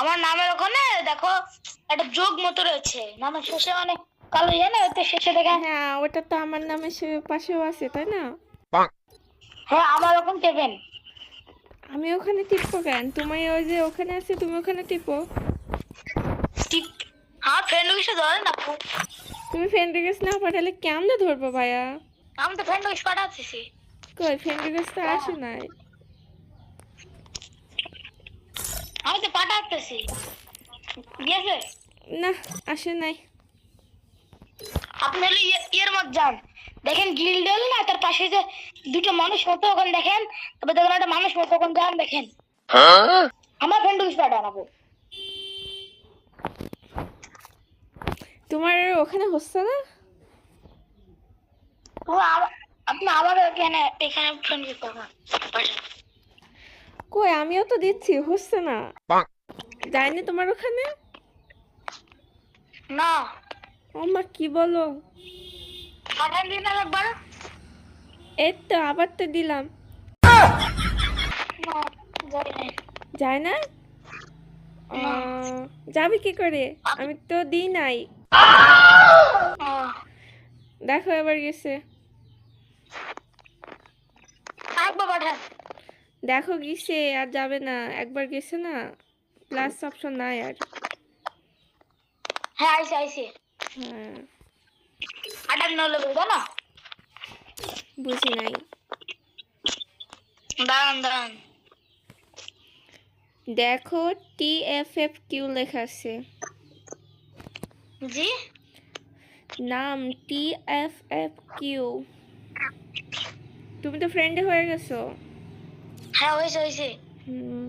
আমার নামের ওখানে দেখো একটা যোগ মতো রয়েছে। নামের শেষে মানে কালো ইয়ে না ওতে শেষে দেখেন হ্যাঁ ওটা তো আমার নামের পাশেও আছে তাই না? হ্যাঁ আমার ওরকম টেপেন আমি ওখানে টিপবো কেন? তোমার ওই যে ওখানে আছে তুমি ওখানে টিপো। টিপ আমার ফ্রেন্ড কিছু ধরে না। তুমি ফ্রেন্ড রিকোয়েস্ট না পাঠালে কেমনে ধরবো ভাইয়া? আমি তো ফ্রেন্ড কিছু পাঠাচ্ছি। কই ফ্রেন্ড রিকোয়েস্ট তো আসে নাই। আমি তো পাঠাচ্ছি গেছে? না আসে নাই। আপনি হলে যান। দেখেন গিল্ড হলো না তার পাশে যে দুটো মানুষ মতো ওখানে দেখেন দেখেন একটা মানুষ মতো ওখানে যান দেখেন। আমার ফ্রেন্ড পাঠান আপু। তোমার ওখানে হচ্ছে না? ও, আপনি আমার এখানে এখানে ফ্রেন্ড পাঠান পাঠান কই আমিও তো দিচ্ছি হচ্ছে না। যায়নি তোমার ওখানে? না। ও মা কি বলো? পাঠান দিন আর একবার এই তো আবার তো দিলাম। যাই যায় না? আহ, যাবে কি করে? আমি তো দিই নাই। দেখো এবার গেছে আরেকবার পাঠান দেখো গেছে আর যাবে না। একবার গেছে না প্লাস অপশন নাই আর। হ্যাঁ আইসে আইসে। হ্যাঁ। আটান্ন হলে বলব না? বুঝি নাই। দাঁড়ান দাঁড়ান। দেখো টি এফ এফ কিউ লেখা আছে। জি? নাম টি এফ এফ কিউ। তুমি তো ফ্রেন্ডে হয়ে গেছো। 还有卫生信。嗯。